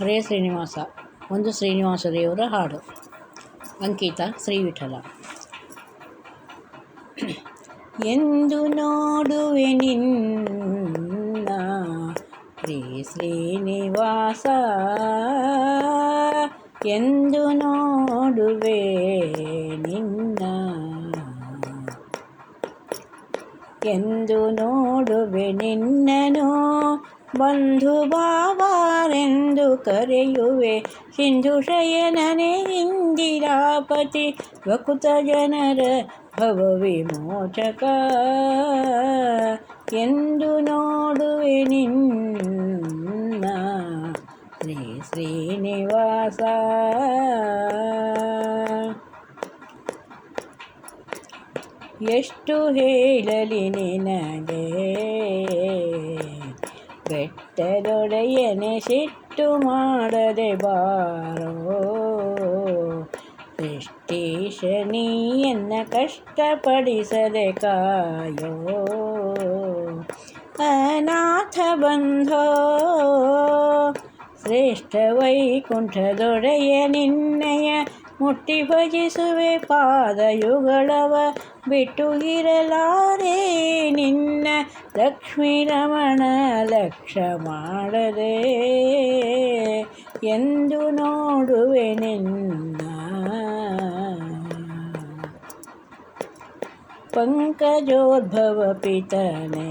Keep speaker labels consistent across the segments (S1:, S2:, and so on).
S1: ಹರೇ ಶ್ರೀನಿವಾಸ. ಒಂದು ಶ್ರೀನಿವಾಸ ದೇವರ ಹಾಡು. ಅಂಕಿತ ಶ್ರೀವಿಠಲ. ಎಂದು ನೋಡುವೆ ನಿನ್ನ ಶ್ರೀ ಶ್ರೀನಿವಾಸ. ಎಂದು ನೋಡುವೆ ನಿನ್ನ. ಎಂದು ನೋಡುವೆ ನಿನ್ನನು ಬಂಧು ಬಾಬಾರೆಂದು ಕರೆಯುವೆ. ಸಿಂಧು ಶಯನನೆ ಇಂದಿರಾಪತಿ. ವಕುತ ಜನರ ಭವ ವಿಮೋಚಕ ಎಂದು ನೋಡುವೆ ನಿನ್ನ ಶ್ರೀ ಶ್ರೀನಿವಾಸ. ಎಷ್ಟು ಹೇಳಲಿ ನಿನಗೆ? ಬೆಟ್ಟದೊಡೆಯನೆ ಸಿಟ್ಟು ಮಾಡದೆ ಬಾರೋ ಸೃಷ್ಟೀಶ ನೀಯನ್ನ ಕಷ್ಟಪಡಿಸದೆ ಕಾಯೋ ಅನಾಥ ಬಂಧೋ ಶ್ರೇಷ್ಠ ವೈಕುಂಠದೊಡೆಯ ನಿನ್ನಯ ಮುಟ್ಟಿ ಭಜಿಸುವೆ ಪಾದಯುಗಳವ ಬಿಟ್ಟು ಇರಲಾರೆ ನಿನ್ನ ಲಕ್ಷ್ಮೀ ರಮಣ ಲಕ್ಷ ಮಾಡದೆ ಎಂದು ನೋಡುವೆ ನಿನ್ನ. ಪಂಕಜೋದ್ಭವ ಪಿತನೇ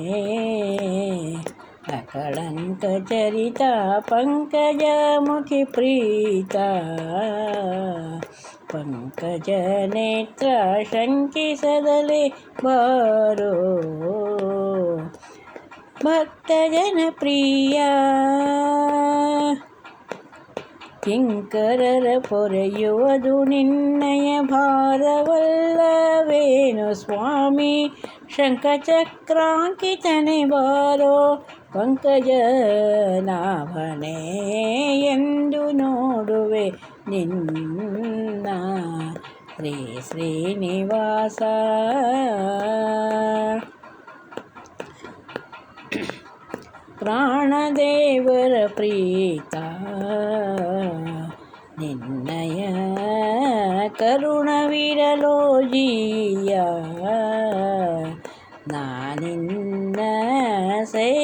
S1: ಅಕಳಂಕ ಚರಿತ ಪಂಕಜ ಮುಖಿ ಪ್ರೀತ ಪಂಕಜ ನೇತ್ರ ಶಂಕಿಸದಲೆ ಬಾರೋ ಭಕ್ತಜನ ಪ್ರಿಯ ಕಿಂಕರರ ಪೊರೆಯುವುದು ನಿನ್ನಯ ಭಾರವಲ್ಲವೇನು ಸ್ವಾಮಿ ಶಂಖಚಕ್ರಾಂಕಿತನೆ ಬಾರೋ ಪಂಕಜ ನಾಭನೇ ಎಂದು ನೋಡುವೆ ನಿನ್ನ ಶ್ರೀ ಶ್ರೀನಿವಾಸ ಪ್ರಾಣದೇವರ ಪ್ರೀತ ನಿನ್ನಯ ಕರುಣವಿರಲೋ ಜೀಯ ನಾನಿನ್ನ ಸೇವಕರ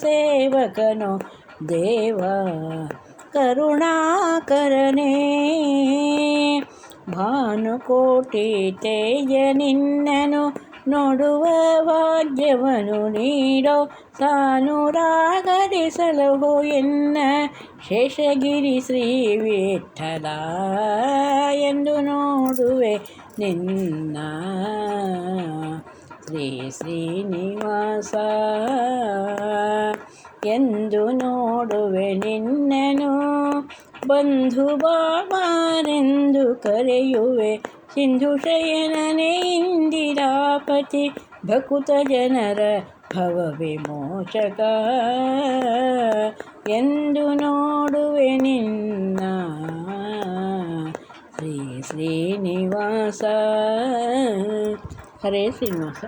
S1: ಸೇವಕನು ದೇವ ಕರುಣಾಕರನೇ ಭಾನುಕೋಟಿ ತೇಜ ನಿನ್ನನು ನೋಡುವ ವಾದ್ಯವನು ನೀಡೋ ಸಾನುರಾಗರಿಸಲಹೋ ಎನ್ನ ಶೇಷಗಿರಿ ಶ್ರೀ ವಿಠಲ ಎಂದು ನೋಡುವೆ ನಿನ್ನ. ಶ್ರೀ ಶ್ರೀನಿವಾಸ, ಎಂದು ನೋಡುವೆ ನಿನ್ನನು ಬಂಧು ಬಾಬಾರೆಂದು ಕರೆಯುವೆ, ಸಿಂಧು ಶಯನನೇ ಇಂದಿರಾಪತಿ, ಭಕುತ ಜನರ ಭವ ವಿಮೋಚಕ ಎಂದು ನೋಡುವೆ ನಿನ್ನ ಶ್ರೀ ಶ್ರೀನಿವಾಸ. ಹರೇ ಶ್ರೀನಿವಾಸ